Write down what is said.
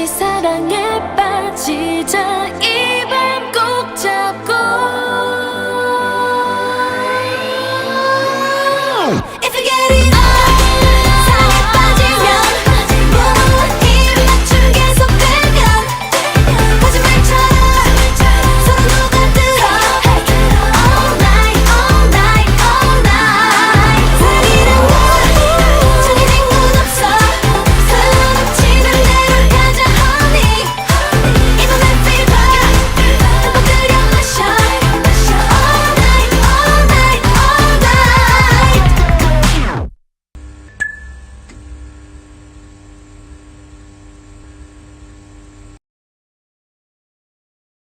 다시 사랑에 빠지자. 이